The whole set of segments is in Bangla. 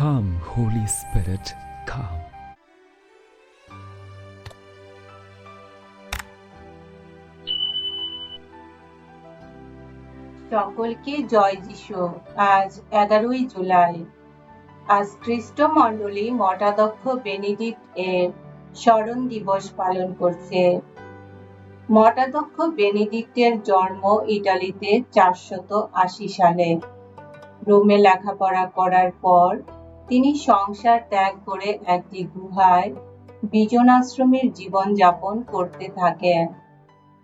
Come, Holy Spirit, come. সকলকে জয় যিশু। আজ এগারোই জুলাই। আজ খ্রিস্ট মণ্ডলী মঠাধ্যক্ষ বেনিডিক্ট এর স্মরণ দিবস পালন করছে। মঠাধ্যক্ষ বেনিডিক্টের জন্ম ইটালিতে চারশত আশি সালে। রোমে লেখাপড়া করার পর তিনি সংসার ত্যাগ করে একটি গুহায় বিজনাশ্রমের জীবন যাপন করতে থাকেন।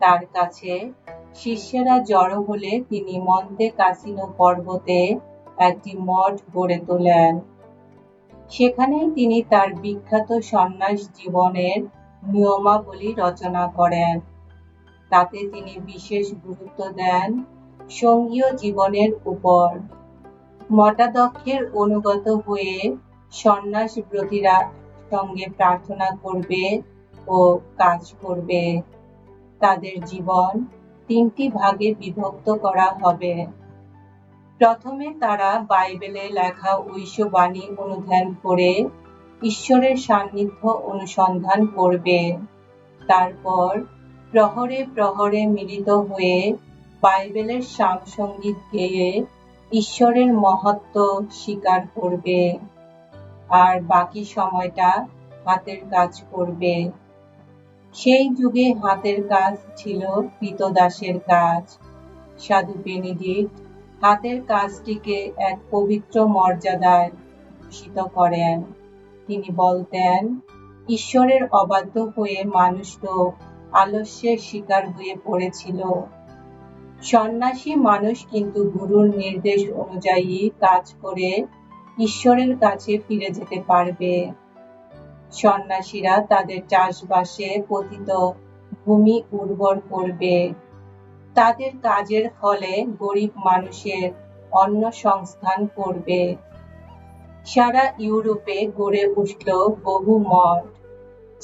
তার কাছে শিষ্যেরা জড়ো হলে তিনি মন্তে কাসিনো পর্বতে একটি মঠ গড়ে তোলেন। সেখানেই তিনি তার বিখ্যাত সন্ন্যাস জীবনের নিয়মাবলী রচনা করেন। তাতে তিনি বিশেষ গুরুত্ব দেন সঙ্গীয় জীবনের উপর। মঠাধ্যক্ষের অনুগত হয়ে সন্ন্যাস ব্রতীরা সঙ্গে প্রার্থনা করবে ও কাজ করবে। তাদের জীবন তিনটি ভাগে বিভক্ত করা হবে। প্রথমে তারা বাইবেলে লেখা ঐশবাণী অনুধ্যান করে ঈশ্বরের সান্নিধ্য অনুসন্ধান করবে। তারপর প্রহরে প্রহরে মিলিত হয়ে বাইবেলের সামসঙ্গীত গেয়ে ঈশ্বরের মহত্ব স্বীকার করবে। আর বাকি সময়টা হাতের কাজ করবে। সেই যুগে হাতের কাজ ছিল কৃতদাসের কাজ। সাধু বেনিডিক্ট হাতের কাজটিকে এক পবিত্র মর্যাদায় ভূষিত করেন। তিনি বলতেন, ঈশ্বরের অবাধ্য হয়ে মানুষ তো আলস্যের শিকার হয়ে পড়েছিল। সন্ন্যাসী মানুষ কিন্তু গুরুর নির্দেশ অনুযায়ী কাজ করে ঈশ্বরের কাছে ফিরে যেতে পারবে। সন্ন্যাসীরা তাদের চাষবাসে পতিত ভূমি উর্বর করবে। তাদের কাজের ফলে গরিব মানুষের অন্ন সংস্থান করবে। সারা ইউরোপে গড়ে উঠল বহু মঠ,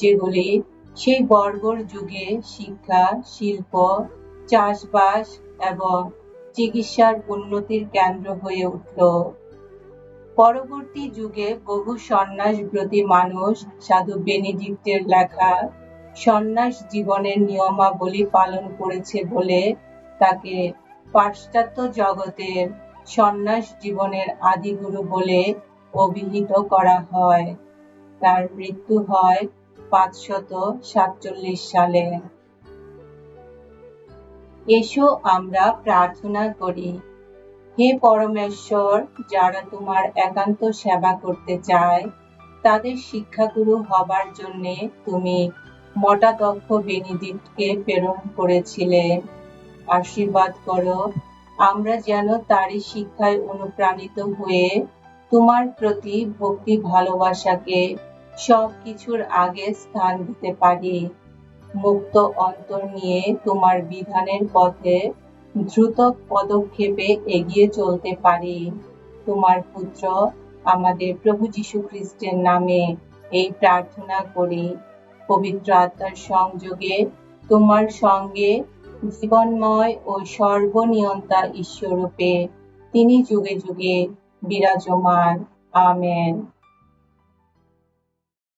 যেগুলি সেই বর্বর যুগে শিক্ষা, শিল্প চাষবাস এবং চিকিৎসার উন্নতির কেন্দ্র হয়ে উঠল। পরবর্তী যুগে বহু সন্ন্যাসব্রতী মানুষ সাধু বেনিডিক্টের লেখা সন্ন্যাস জীবনের নিয়মাবলী পালন করেছে বলে তাকে পাশ্চাত্য জগতের সন্ন্যাস জীবনের আদিগুরু বলে অভিহিত করা হয়। তার মৃত্যু হয় পাঁচশত সাতচল্লিশ সালে। এসো আমরা প্রার্থনা করি। হে পরমেশ্বর, যারা তোমার একান্ত সেবা করতে চায়, তাদের শিক্ষাগুরু হবার জন্য তুমি মঠাধ্যক্ষ বেনিডিক্টকে প্রেরণ করেছিলে। আশীর্বাদ করো, আমরা যেন তারই শিক্ষায় অনুপ্রাণিত হয়ে তোমার প্রতি ভক্তি ভালোবাসাকে সব কিছুর আগে স্থান দিতে পারি। মুক্ত অন্তর নিয়ে তোমার বিধানের পথে দ্রুত পদক্ষেপে এগিয়ে চলতে পারি। তোমার পুত্র আমাদের প্রভু যীশু খ্রিস্টের নামে এই প্রার্থনা করি। পবিত্র আত্মার সংযোগে তোমার সঙ্গে জীবনময় ও সর্বনিয়ন্তা ঈশ্বরূপে তিনি যুগে যুগে বিরাজমান। আমেন।